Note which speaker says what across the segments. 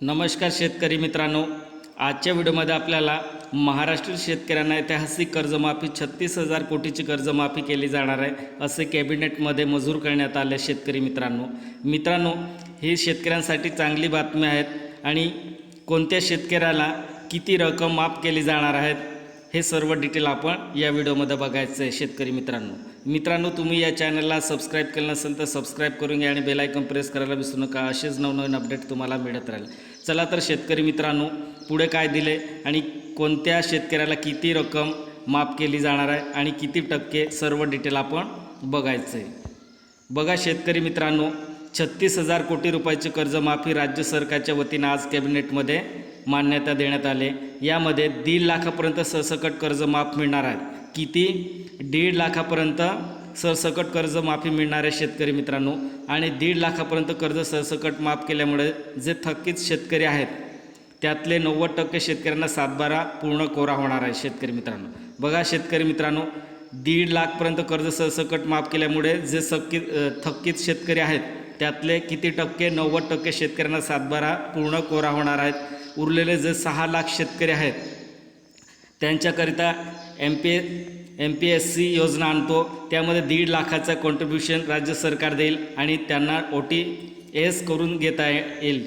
Speaker 1: नमस्कार शेतकरी मित्रांनो. आजच्या व्हिडिओमध्ये आपल्याला महाराष्ट्रीय शेतकऱ्यांना ऐतिहासिक कर्जमाफी छत्तीस हजार कोटीची कर्जमाफी केली जाणार आहे असे कॅबिनेटमध्ये मंजूर करण्यात आले शेतकरी मित्रांनो. मित्रांनो ही शेतकऱ्यांसाठी चांगली बातमी आहेत आणि कोणत्या शेतकऱ्याला किती रक्कम माफ केली जाणार आहेत हे सर्व डिटेल आपण या व्हिडिओमध्ये बघायचं आहे शेतकरी मित्रांनो. मित्रांनो तुम्ही या चॅनलला सबस्क्राईब केलं नसेल तर सबस्क्राईब करून घ्या आणि बेल प्रेस करायला विसरू नका. असेच नवनवीन अपडेट तुम्हाला मिळत राहील. चला तर शेतकरी मित्रांनो पुढे काय दिले आणि कोणत्या शेतकऱ्याला किती रक्कम माफ केली जाणार आहे आणि किती टक्के सर्व डिटेल आपण बघायचं आहे बघा शेतकरी मित्रांनो छत्तीस हजार कोटी रुपयाची कर्जमाफी राज्य सरकारच्या वतीनं आज कॅबिनेटमध्ये मान्यता देण्यात आले. यामध्ये दीड लाखापर्यंत सरसकट कर्ज माफ मिळणार आहे. किती? दीड लाखापर्यंत सरसकट कर्ज माफी मिळणार आहे शेतकरी मित्रांनो. आणि दीड लाखापर्यंत कर्ज सरसकट माफ केल्यामुळे जे थकीत शेतकरी आहेत त्यातले नव्वद टक्के शेतकऱ्यांना सातबारा पूर्ण कोरा होणार आहे शेतकरी मित्रांनो. बघा शेतकरी मित्रांनो दीड लाखपर्यंत कर्ज सरसकट माफ केल्यामुळे जे सक्की थकीत शेतकरी आहेत त्यातले किती टक्के? नव्वद टक्के शेतकऱ्यांना सातबारा पूर्ण कोरा होणार आहेत. उरलेले जे सहा लाख शेतकरी आहेत त्यांच्याकरिता M P M P S C योजना आणतो. त्यामध्ये दीड लाखाचं कॉन्ट्रीब्युशन राज्य सरकार देईल आणि त्यांना ओ टी एस करून घेता येईल.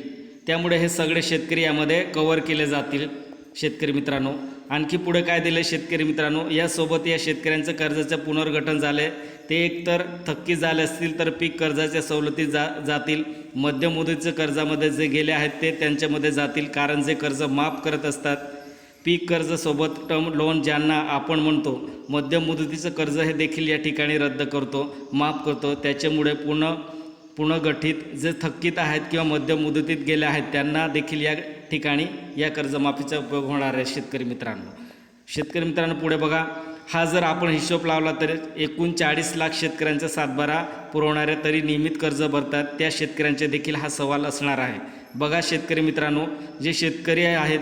Speaker 1: त्यामुळे हे सगळे शेतकरी यामध्ये कवर केले जातील शेतकरी मित्रांनो. आणखी पुढे काय दिले शेतकरी मित्रांनो? यासोबत या शेतकऱ्यांचं कर्जाचं पुनर्गठन झाले ते एकतर थक्की झाले असतील तर पीक कर्जाच्या सवलती जा जातील. मध्यम मुदतीचं कर्जामध्ये जे गेले आहेत ते त्यांच्यामध्ये जातील. कारण जे कर्ज माफ करत असतात पीक कर्जसोबत टर्म लोन ज्यांना आपण म्हणतो मध्यम मुदतीचं कर्ज हे देखील या ठिकाणी रद्द करतो माफ करतो. त्याच्यामुळे पूर्ण पुनर्गठित जे थकीत आहेत किंवा मध्यम मुदतीत गेले आहेत त्यांना देखील या ठिकाणी या कर्जमाफीचा उपयोग होणार आहे शेतकरी मित्रांनो. शेतकरी मित्रांनो पुढे बघा. हा जर आपण हिशोब लावला तर एकूण चाळीस लाख शेतकऱ्यांचा सातबारा पुरवणाऱ्या तरी नियमित कर्ज भरतात. त्या शेतकऱ्यांचे देखील हा सवाल असणार आहे. बघा शेतकरी मित्रांनो जे शेतकरी आहेत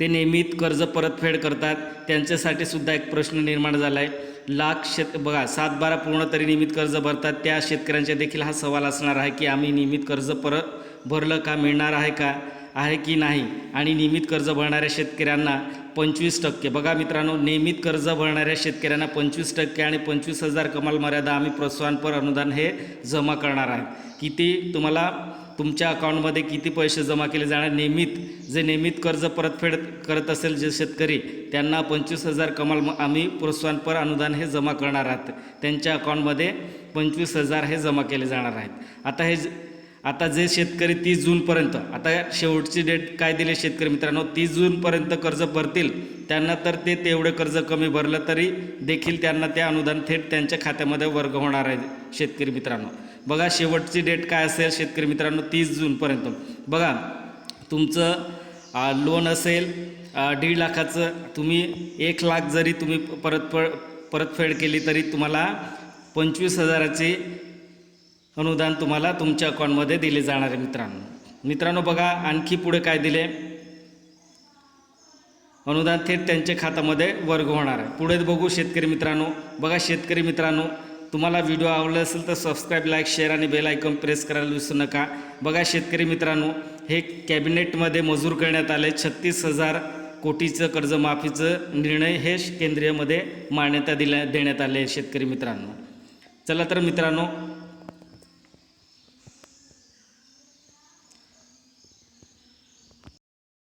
Speaker 1: ते नियमित कर्ज परतफेड करतात. त्यांच्यासाठी सुद्धा एक प्रश्न निर्माण झाला आहे लाख शेत बघा सातबारा पूर्ण तरी नियमित कर्ज भरतात. त्या शेतकऱ्यांच्या देखील हा सवाल असणार आहे की आम्ही नियमित कर्ज परत भरलं का मिळणार आहे का? आहे की नाही? आणि नियमित कर्ज भरणाऱ्या शेतकऱ्यांना पंचवीस टक्के. बघा मित्रांनो नियमित कर्ज भरणाऱ्या शेतकऱ्यांना पंचवीस टक्के आणि पंचवीस हजार कमाल मर्यादा आम्ही प्रोत्साहनपर अनुदान हे जमा करणार आहे. किती तुम्हाला तुमच्या अकाउंटमध्ये किती पैसे जमा केले जाणार? नियमित जे नियमित कर्ज परतफेड करत असेल जे शेतकरी त्यांना पंचवीस हजार कमाल म- आम्ही प्रोत्साहनपर अनुदान हे जमा करणार आहात. त्यांच्या अकाउंटमध्ये पंचवीस हजार हे जमा केले जाणार आहेत. आता हे ज- आता जे शेतकरी तीस जूनपर्यंत आता शेवटची डेट काय दिली शेतकरी मित्रांनो? तीस जूनपर्यंत कर्ज भरतील. त्यांना तर ते तेवढे कर्ज कमी भरलं तरी देखील त्यांना ते अनुदान थेट त्यांच्या खात्यामध्ये वर्ग होणार आहे शेतकरी मित्रांनो. बघा शेवटची डेट काय असेल शेतकरी मित्रांनो तीस जूनपर्यंत. बघा तुमचं लोन असेल दीड लाखाचं तुम्ही एक लाख जरी तुम्ही परतफेड परतफेड केली तरी तुम्हाला पंचवीस हजाराची अनुदान तुम्हाला तुमच्या अकाउंटमध्ये दिले जाणार आहे मित्रांनो. मित्रांनो बघा आणखी पुढे काय दिले? अनुदान थेट त्यांच्या खात्यामध्ये वर्ग होणार आहे. पुढे बघू शेतकरी मित्रांनो. बघा शेतकरी मित्रांनो तुम्हाला व्हिडिओ आवडला असेल तर सबस्क्राईब लाईक शेअर आणि बेल आयकॉन प्रेस करायला विसरू नका. बघा शेतकरी मित्रांनो हे कॅबिनेटमध्ये मंजूर करण्यात आले छत्तीस हजार कोटीचं कर्जमाफीचं निर्णय हे केंद्रीयमध्ये मान्यता दिल्या देण्यात आले शेतकरी मित्रांनो. चला तर मित्रांनो